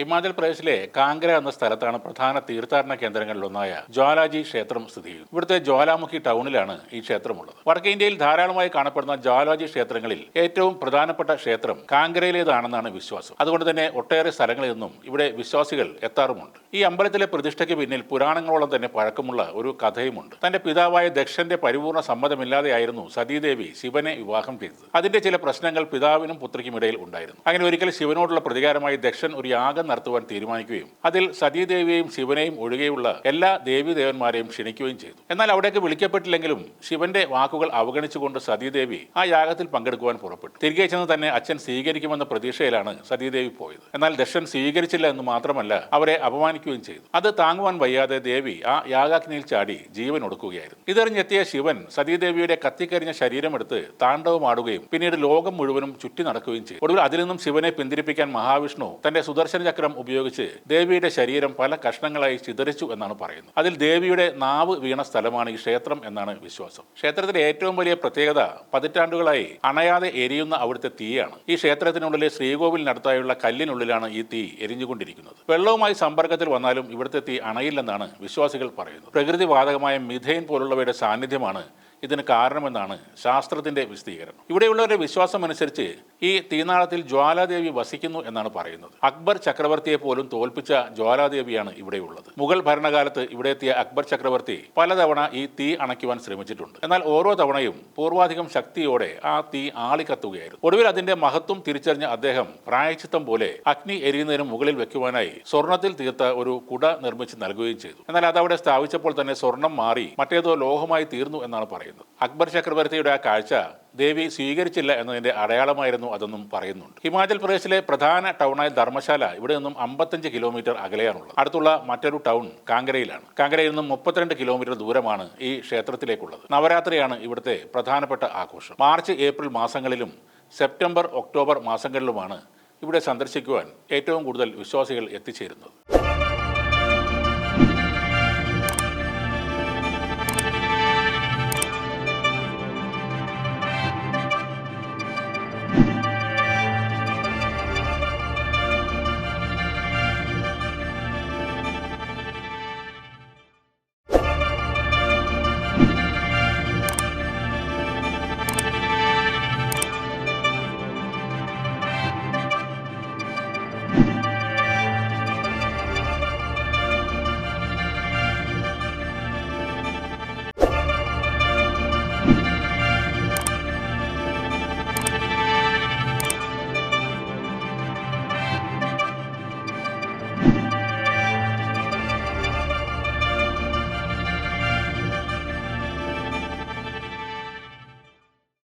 ഹിമാചൽ പ്രദേശിലെ കാങ്കര എന്ന സ്ഥലത്താണ് പ്രധാന തീർത്ഥാടന കേന്ദ്രങ്ങളിലൊന്നായ ജ്വാലാജി ക്ഷേത്രം സ്ഥിതി ചെയ്യുന്നത്. ഇവിടുത്തെ ജ്വാലാമുഖി ടൗണിലാണ് ഈ ക്ഷേത്രമുള്ളത്. വടക്കേ ഇന്ത്യയിൽ ധാരാളമായി കാണപ്പെടുന്ന ജ്വാലാജി ക്ഷേത്രങ്ങളിൽ ഏറ്റവും പ്രധാനപ്പെട്ട ക്ഷേത്രം കാങ്കരയിലേതാണെന്നാണ് വിശ്വാസം. അതുകൊണ്ട് തന്നെ ഒട്ടേറെ സ്ഥലങ്ങളിൽ നിന്നും ഇവിടെ വിശ്വാസികൾ എത്താറുമുണ്ട്. ഈ അമ്പലത്തിലെ പ്രതിഷ്ഠയ്ക്ക് പിന്നിൽ പുരാണങ്ങളോളം തന്നെ പഴക്കമുള്ള ഒരു കഥയുമുണ്ട്. തന്റെ പിതാവായ ദക്ഷന്റെ പരിപൂർണ സമ്മതമില്ലാതെയായിരുന്നു സതീദേവി ശിവനെ വിവാഹം ചെയ്തത്. അതിന്റെ ചില പ്രശ്നങ്ങൾ പിതാവിനും പുത്രിക്കും ഇടയിൽ ഉണ്ടായിരുന്നു. അങ്ങനെ ഒരിക്കൽ ശിവനോടുള്ള പ്രതികാരമായി ദക്ഷൻ ഒരു യാഗം നടത്തുവാൻ തീരുമാനിക്കുകയും അതിൽ സതീദേവിയെയും ശിവനെയും ഒഴികെയുള്ള എല്ലാ ദേവീദേവന്മാരെയും ക്ഷണിക്കുകയും ചെയ്തു. എന്നാൽ അവിടേക്ക് വിളിക്കപ്പെട്ടില്ലെങ്കിലും ശിവന്റെ വാക്കുകൾ അവഗണിച്ചുകൊണ്ട് സതീദേവി ആ യാഗത്തിൽ പങ്കെടുക്കുവാൻ പുറപ്പെട്ടു. തിരികെ ചെന്ന് തന്നെ അച്ഛൻ സ്വീകരിക്കുമെന്ന പ്രതീക്ഷയിലാണ് സതീദേവി പോയത്. എന്നാൽ ദക്ഷൻ സ്വീകരിച്ചില്ല എന്ന് മാത്രമല്ല അവരെ അപമാനിക്കുകയും ചെയ്തു. അത് താങ്ങുവാൻ വയ്യാതെ ദേവി ആ യാഗാഗ്നിയിൽ ചാടി ജീവൻ ഒടുക്കുകയായിരുന്നു. ഇതെറിഞ്ഞെത്തിയ ശിവൻ സതീദേവിയുടെ കത്തിക്കരിഞ്ഞ ശരീരമെടുത്ത് താണ്ഡവമാടുകയും പിന്നീട് ലോകം മുഴുവനും ചുറ്റി നടക്കുകയും ചെയ്തു. ഒടുവിൽ അതിൽ നിന്നും ശിവനെ പിന്തിരിപ്പിക്കാൻ മഹാവിഷ്ണു തന്റെ സുദർശന ഉപയോഗിച്ച് ദേവിയുടെ ശരീരം പല കഷ്ണങ്ങളായി ചിതറിച്ചു എന്നാണ് പറയുന്നത്. അതിൽ ദേവിയുടെ നാവ് വീണ സ്ഥലമാണ് ഈ ക്ഷേത്രം എന്നാണ് വിശ്വാസം. ക്ഷേത്രത്തിലെ ഏറ്റവും വലിയ പ്രത്യേകത പതിറ്റാണ്ടുകളായി അണയാതെ എരിയുന്ന അവിടുത്തെ തീയാണ്. ഈ ക്ഷേത്രത്തിനുള്ളിലെ ശ്രീകോവിലിനടുത്തായുള്ള കല്ലിനുള്ളിലാണ് ഈ തീ എരിഞ്ഞുകൊണ്ടിരിക്കുന്നത്. വെള്ളവുമായി സമ്പർക്കത്തിൽ വന്നാലും ഇവിടുത്തെ തീ അണയില്ലെന്നാണ് വിശ്വാസികൾ പറയുന്നത്. പ്രകൃതി വാതകമായ മിഥൈൻ പോലുള്ളവയുടെ സാന്നിധ്യമാണ് ഇതിന് കാരണമെന്നാണ് ശാസ്ത്രത്തിന്റെ വിശദീകരണം. ഇവിടെയുള്ളവരുടെ വിശ്വാസം അനുസരിച്ച് ഈ തീനാളത്തിൽ ജ്വാലാദേവി വസിക്കുന്നു എന്നാണ് പറയുന്നത്. അക്ബർ ചക്രവർത്തിയെ പോലും തോൽപ്പിച്ച ജ്വാലാദേവിയാണ് ഇവിടെയുള്ളത്. മുഗൾ ഭരണകാലത്ത് ഇവിടെ എത്തിയ അക്ബർ ചക്രവർത്തി പലതവണ ഈ തീ അണയ്ക്കുവാൻ ശ്രമിച്ചിട്ടുണ്ട്. എന്നാൽ ഓരോ തവണയും പൂർവാധികം ശക്തിയോടെ ആ തീ ആളിക്കത്തുകയായിരുന്നു. ഒടുവിൽ അതിന്റെ മഹത്വം തിരിച്ചറിഞ്ഞ അദ്ദേഹം പ്രായച്ചിത്തം പോലെ അഗ്നി എരിയുന്നതിന് മുകളിൽ വെക്കുവാനായി സ്വർണത്തിൽ തീർത്ത ഒരു കുട നിർമ്മിച്ച് നൽകുകയും ചെയ്തു. എന്നാൽ അതവിടെ സ്ഥാപിച്ചപ്പോൾ തന്നെ സ്വർണം മാറി മറ്റേതോ ലോഹമായി തീർന്നു എന്നാണ് പറയുന്നത്. അക്ബർ ചക്രവർത്തിയുടെ ആ കാഴ്ച ദേവി സ്വീകരിച്ചില്ല എന്നതിന്റെ അടയാളമായിരുന്നു അതെന്നും പറയുന്നുണ്ട്. ഹിമാചൽ പ്രദേശിലെ പ്രധാന ടൗണായ ധർമ്മശാല ഇവിടെ നിന്നും അമ്പത്തഞ്ച് കിലോമീറ്റർ അകലെയാണുള്ളത്. അടുത്തുള്ള മറ്റൊരു ടൗൺ കാങ്കരയിലാണ്. കാങ്കരയിൽ നിന്നും മുപ്പത്തിരണ്ട് കിലോമീറ്റർ ദൂരമാണ് ഈ ക്ഷേത്രത്തിലേക്കുള്ളത്. നവരാത്രിയാണ് ഇവിടുത്തെ പ്രധാനപ്പെട്ട ആഘോഷം. മാർച്ച് ഏപ്രിൽ മാസങ്ങളിലും സെപ്റ്റംബർ ഒക്ടോബർ മാസങ്ങളിലുമാണ് ഇവിടെ സന്ദർശിക്കുവാൻ ഏറ്റവും കൂടുതൽ വിശ്വാസികൾ എത്തിച്ചേരുന്നത്.